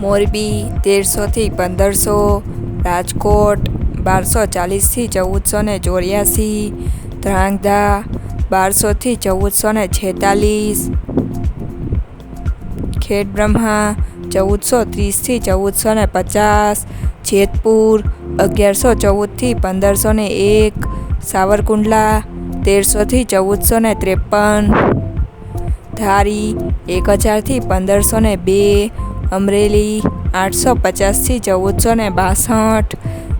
મોરબી તેરસોથી પંદરસો, રાજકોટ બારસો ચાલીસથી ચૌદસો ને ચોર્યાસી ધ્રાંગધા બારસોથી ચૌદસો ને છેતાલીસ, ખેડબ્રહ્મા ચૌદસો ત્રીસથી ચૌદસો ને પચાસ, જેતપુર અગિયારસો ચૌદથી પંદરસો ને એક, સાવરકુંડલા તેરસોથી ચૌદસો ને ત્રેપન, ધારી એક હજારથી પંદરસો ને બે અમરેલી આઠસો પચાસથી ચૌદસો ને બાસઠ,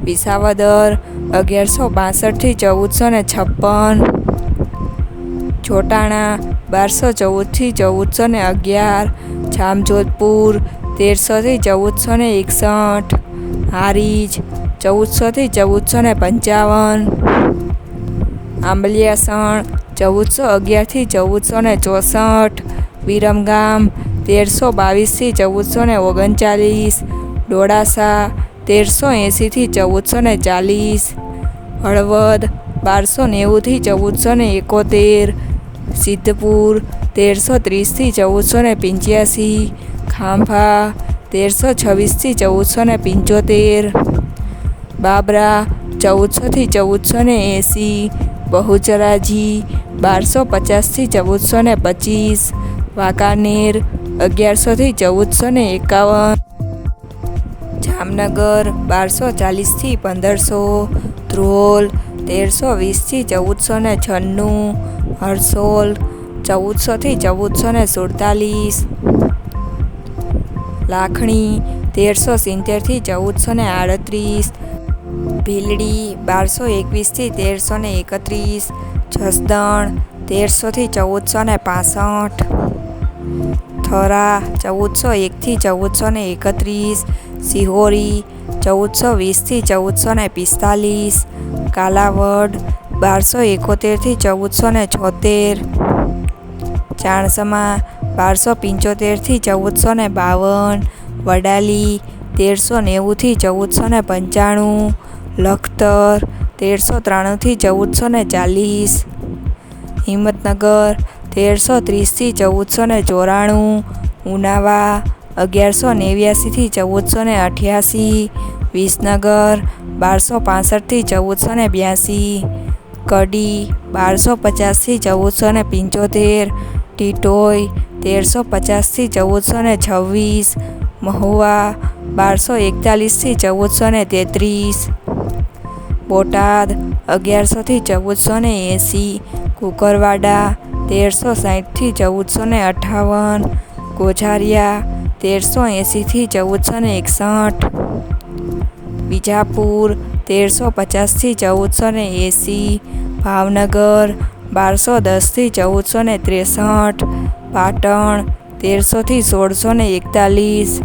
વિસાવદર અગિયારસો બાસઠથી ચૌદસો ને છપ્પન ચોટાણા બારસો ચૌદથી ચૌદસો ને અગિયાર, જામજોધપુર તેરસોથી ચૌદસો ને એકસઠ, હારીજ ચૌદસોથી ચૌદસો ને પંચાવન, આંબલિયાસણ ચૌદસો અગિયારથી ચૌદસો ને ચોસઠ, વિરમગામ તેરસો બાવીસથી ચૌદસો ને ઓગણચાલીસ. ડોળાસા તેરસો એંસીથી ચૌદસો ને ચાલીસ. હળવદ બારસો નેવુંથી ચૌદસો ને એકોતેર. સિદ્ધપુર તેરસો ત્રીસથી ચૌદસો ને પંચ્યાસી. ખાંભા તેરસો છવ્વીસથી ચૌદસો ને પંચોતેર. બાબરા ચૌદસોથી ચૌદસો ને એંસી બહુચરાજી બારસો પચાસથી ચૌદસો ને પચીસ. વાંકાનેર અગિયારસોથી ચૌદસો ને એકાવન, જામનગર બારસો ચાલીસથી પંદરસો, ધ્રોલ તેરસો વીસથી ચૌદસો ને છન્નું, હરસોલ ચૌદસોથી ચૌદસો ને સુડતાલીસ, લાખણી તેરસો સિત્તેરથી ચૌદસો ને આડત્રીસ, ભીલડી બારસો એકવીસથી તેરસો ને એકત્રીસ, જસદણ તેરસોથી ચૌદસો ને પાસઠ થરા ચૌદસો એકથી ચૌદસો ને એકત્રીસ, સિહોરી, ચૌદસો વીસથી ચૌદસો ને પિસ્તાલીસ, કાલાવડ, બારસો એકોતેરથી ચૌદસો ને છોતેર, ચાણસમા, બારસો પંચોતેરથી ચૌદસો ને બાવન, વડાલી, તેરસો નેવુંથી ચૌદસો ને પંચાણું, લખતર, તેરસો ત્રાણુંથી ચૌદસો ને ચાલીસ, હિંમતનગર તેરસો ત્રીસથી ચૌદસો ને ચોરાણું, ઉનાવા અગિયારસો નેવ્યાસીથી ચૌદસો ને અઠ્યાસી, વિસનગર બારસો પાસઠથી ચૌદસો ને બ્યાસી, કડી બારસો પચાસથી ચૌદસો ને પંચોતેર ટીટોઈ તેરસો પચાસથી ચૌદસો ને છવ્વીસ, મહુવા બારસો એકતાલીસથી ચૌદસો ને તેત્રીસ, બોટાદ અગિયારસોથી ચૌદસો ને એંસી, કુકરવાડા તેરસો સાહીઠથી ચૌદસો ને અઠાવન ગોઝારિયા તેરસો એંસીથી ચૌદસો ને એકસઠ બીજાપુર તેરસો પચાસથી ચૌદસો ને એંસી ભાવનગર બારસો દસથી ચૌદસો ને ત્રેસઠ, પાટણ તેરસોથી સોળસો ને એકતાલીસ